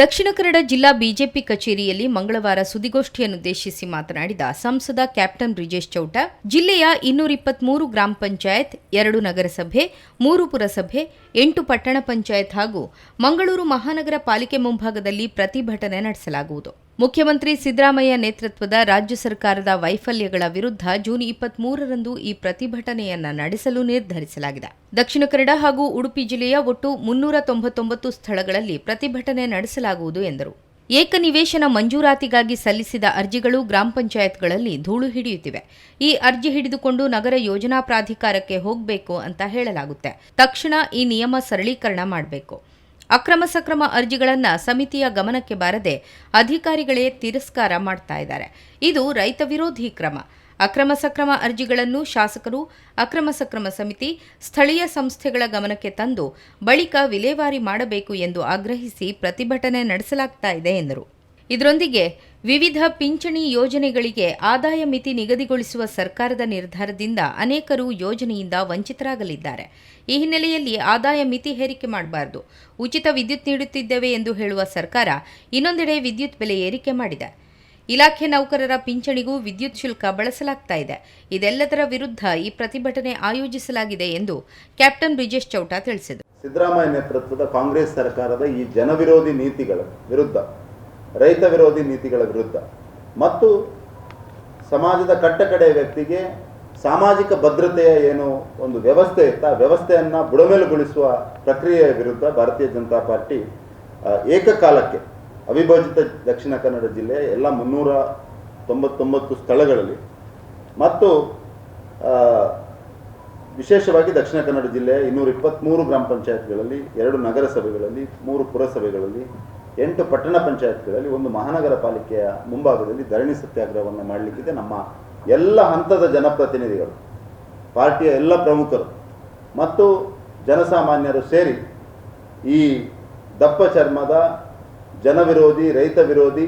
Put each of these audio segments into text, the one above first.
ದಕ್ಷಿಣ ಕನ್ನಡ ಜಿಲ್ಲಾ ಬಿಜೆಪಿ ಕಚೇರಿಯಲ್ಲಿ ಮಂಗಳವಾರ ಸುದ್ದಿಗೋಷ್ಠಿಯನ್ನುದ್ದೇಶಿಸಿ ಮಾತನಾಡಿದ ಸಂಸದ ಕ್ಯಾಪ್ಟನ್ ಬ್ರಿಜೇಶ್ ಚೌಟ, ಜಿಲ್ಲೆಯ ಇನ್ನೂರ ಇಪ್ಪತ್ಮೂರು ಗ್ರಾಮ ಪಂಚಾಯತ್, ಎರಡು ನಗರಸಭೆ, ಮೂರು ಪುರಸಭೆ, ಎಂಟು ಪಟ್ಟಣ ಪಂಚಾಯತ್ ಹಾಗೂ ಮಂಗಳೂರು ಮಹಾನಗರ ಪಾಲಿಕೆ ಮುಂಭಾಗದಲ್ಲಿ ಪ್ರತಿಭಟನೆ ನಡೆಸಲಾಗುವುದು. ಮುಖ್ಯಮಂತ್ರಿ ಸಿದ್ದರಾಮಯ್ಯ ನೇತೃತ್ವದ ರಾಜ್ಯ ಸರ್ಕಾರದ ವೈಫಲ್ಯಗಳ ವಿರುದ್ಧ ಜೂನ್ ಇಪ್ಪತ್ಮೂರರಂದು ಈ ಪ್ರತಿಭಟನೆಯನ್ನ ನಡೆಸಲು ನಿರ್ಧರಿಸಲಾಗಿದೆ. ದಕ್ಷಿಣ ಕನ್ನಡ ಹಾಗೂ ಉಡುಪಿ ಜಿಲ್ಲೆಯ ಒಟ್ಟು ಮುನ್ನೂರ ತೊಂಬತ್ತೊಂಬತ್ತು ಸ್ಥಳಗಳಲ್ಲಿ ಪ್ರತಿಭಟನೆ ನಡೆಸಲಾಗುವುದು ಎಂದರು. ಏಕನಿವೇಶನ ಮಂಜೂರಾತಿಗಾಗಿ ಸಲ್ಲಿಸಿದ ಅರ್ಜಿಗಳು ಗ್ರಾಮ ಪಂಚಾಯತ್ಗಳಲ್ಲಿ ಧೂಳು ಹಿಡಿಯುತ್ತಿವೆ. ಈ ಅರ್ಜಿ ಹಿಡಿದುಕೊಂಡು ನಗರ ಯೋಜನಾ ಪ್ರಾಧಿಕಾರಕ್ಕೆ ಹೋಗಬೇಕು ಅಂತ ಹೇಳಲಾಗುತ್ತೆ. ತಕ್ಷಣ ಈ ನಿಯಮ ಸರಳೀಕರಣ ಮಾಡಬೇಕು. ಅಕ್ರಮ ಸಕ್ರಮ ಅರ್ಜಿಗಳನ್ನು ಸಮಿತಿಯ ಗಮನಕ್ಕೆ ಬಾರದೆ ಅಧಿಕಾರಿಗಳೇ ತಿರಸ್ಕಾರ ಮಾಡ್ತಾ ಇದ್ದಾರೆ. ಇದು ರೈತ ವಿರೋಧಿ ಕ್ರಮ. ಅಕ್ರಮ ಸಕ್ರಮ ಅರ್ಜಿಗಳನ್ನು ಶಾಸಕರು, ಅಕ್ರಮ ಸಕ್ರಮ ಸಮಿತಿ, ಸ್ಥಳೀಯ ಸಂಸ್ಥೆಗಳ ಗಮನಕ್ಕೆ ತಂದು ಬಳಿಕ ವಿಲೇವಾರಿ ಮಾಡಬೇಕು ಎಂದು ಆಗ್ರಹಿಸಿ ಪ್ರತಿಭಟನೆ ನಡೆಸಲಾಗ್ತಾ ಇದೆ ಎಂದರು. ಇದರೊಂದಿಗೆ ವಿವಿಧ ಪಿಂಚಣಿ ಯೋಜನೆಗಳಿಗೆ ಆದಾಯ ಮಿತಿ ನಿಗದಿಗೊಳಿಸುವ ಸರ್ಕಾರದ ನಿರ್ಧಾರದಿಂದ ಅನೇಕರು ಯೋಜನೆಯಿಂದ ವಂಚಿತರಾಗಲಿದ್ದಾರೆ. ಈ ಹಿನ್ನೆಲೆಯಲ್ಲಿ ಆದಾಯ ಮಿತಿ ಹೇರಿಕೆ ಮಾಡಬಾರದು. ಉಚಿತ ವಿದ್ಯುತ್ ನೀಡುತ್ತಿದ್ದೇವೆ ಎಂದು ಹೇಳುವ ಸರ್ಕಾರ ಇನ್ನೊಂದೆಡೆ ವಿದ್ಯುತ್ ಬೆಲೆ ಏರಿಕೆ ಮಾಡಿದೆ. ಇಲಾಖೆ ನೌಕರರ ಪಿಂಚಣಿಗೂ ವಿದ್ಯುತ್ ಶುಲ್ಕ ಬಳಸಲಾಗ್ತಾ ಇದೆ. ಇದೆಲ್ಲದರ ವಿರುದ್ಧ ಈ ಪ್ರತಿಭಟನೆ ಆಯೋಜಿಸಲಾಗಿದೆ ಎಂದು ಕ್ಯಾಪ್ಟನ್ ಬ್ರಿಜೇಶ್ ಚೌಟ ತಿಳಿಸಿದರು. ಸಿದ್ದರಾಮಯ್ಯ ನೇತೃತ್ವದ ಕಾಂಗ್ರೆಸ್ ಸರ್ಕಾರದ ಈ ಜನವಿರೋಧಿ ನೀತಿಗಳ ವಿರುದ್ಧ ರೈತ ವಿರೋಧಿ ನೀತಿಗಳ ವಿರುದ್ಧ. ಮತ್ತು ಸಮಾಜದ ಕಟ್ಟಕಡೆಯ ವ್ಯಕ್ತಿಗೆ ಸಾಮಾಜಿಕ ಭದ್ರತೆಯ ಏನು ಒಂದು ವ್ಯವಸ್ಥೆ ಇತ್ತು, ಆ ವ್ಯವಸ್ಥೆಯನ್ನು ಬುಡಮೇಲುಗೊಳಿಸುವ ಪ್ರಕ್ರಿಯೆಯ ವಿರುದ್ಧ ಭಾರತೀಯ ಜನತಾ ಪಾರ್ಟಿ ಏಕಕಾಲಕ್ಕೆ ಅವಿಭಜಿತ ದಕ್ಷಿಣ ಕನ್ನಡ ಜಿಲ್ಲೆಯ ಎಲ್ಲ ಮುನ್ನೂರ ತೊಂಬತ್ತೊಂಬತ್ತು ಸ್ಥಳಗಳಲ್ಲಿ ಮತ್ತು ವಿಶೇಷವಾಗಿ ದಕ್ಷಿಣ ಕನ್ನಡ ಜಿಲ್ಲೆಯ ಇನ್ನೂರ ಇಪ್ಪತ್ತ್ಮೂರು ಗ್ರಾಮ ಪಂಚಾಯತ್ಗಳಲ್ಲಿ ಎರಡು ನಗರಸಭೆಗಳಲ್ಲಿ, ಮೂರು ಪುರಸಭೆಗಳಲ್ಲಿ ಎಂಟು ಪಟ್ಟಣ ಪಂಚಾಯತ್ಗಳಲ್ಲಿ ಒಂದು ಮಹಾನಗರ ಪಾಲಿಕೆಯ ಮುಂಭಾಗದಲ್ಲಿ ಧರಣಿ ಸತ್ಯಾಗ್ರಹವನ್ನು ಮಾಡಲಿಕ್ಕಿದೆ ನಮ್ಮ ಎಲ್ಲ ಹಂತದ ಜನಪ್ರತಿನಿಧಿಗಳು, ಪಾರ್ಟಿಯ ಎಲ್ಲ ಪ್ರಮುಖರು ಮತ್ತು ಜನಸಾಮಾನ್ಯರು ಸೇರಿ ಈ ದಪ್ಪ ಚರ್ಮದ ಜನವಿರೋಧಿ, ರೈತ ವಿರೋಧಿ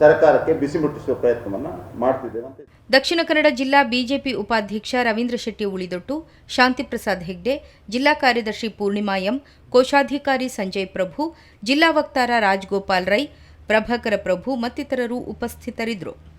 ಸರ್ಕಾರಕ್ಕೆ ಬಿಸಿ ಮುಟ್ಟಿಸುವ ಪ್ರಯತ್ನವನ್ನು ಮಾಡ್ತಿದ್ದೇವೆ ದಕ್ಷಿಣ ಕನ್ನಡ ಜಿಲ್ಲಾ ಬಿಜೆಪಿ ಉಪಾಧ್ಯಕ್ಷ ರವೀಂದ್ರ ಶೆಟ್ಟಿ ಉಳಿದೊಟ್ಟು, ಶಾಂತಿಪ್ರಸಾದ್ ಹೆಗ್ಡೆ, ಜಿಲ್ಲಾ ಕಾರ್ಯದರ್ಶಿ ಪೂರ್ಣಿಮಾ ಎಂ ಕೋಶಾಧಿಕಾರಿ ಸಂಜಯ್ ಪ್ರಭು ಜಿಲ್ಲಾ ವಕ್ತಾರ ರಾಜ್ಗೋಪಾಲ್ ರೈ ಪ್ರಭಾಕರ ಪ್ರಭು ಮತ್ತಿತರರು ಉಪಸ್ಥಿತರಿದ್ದರು.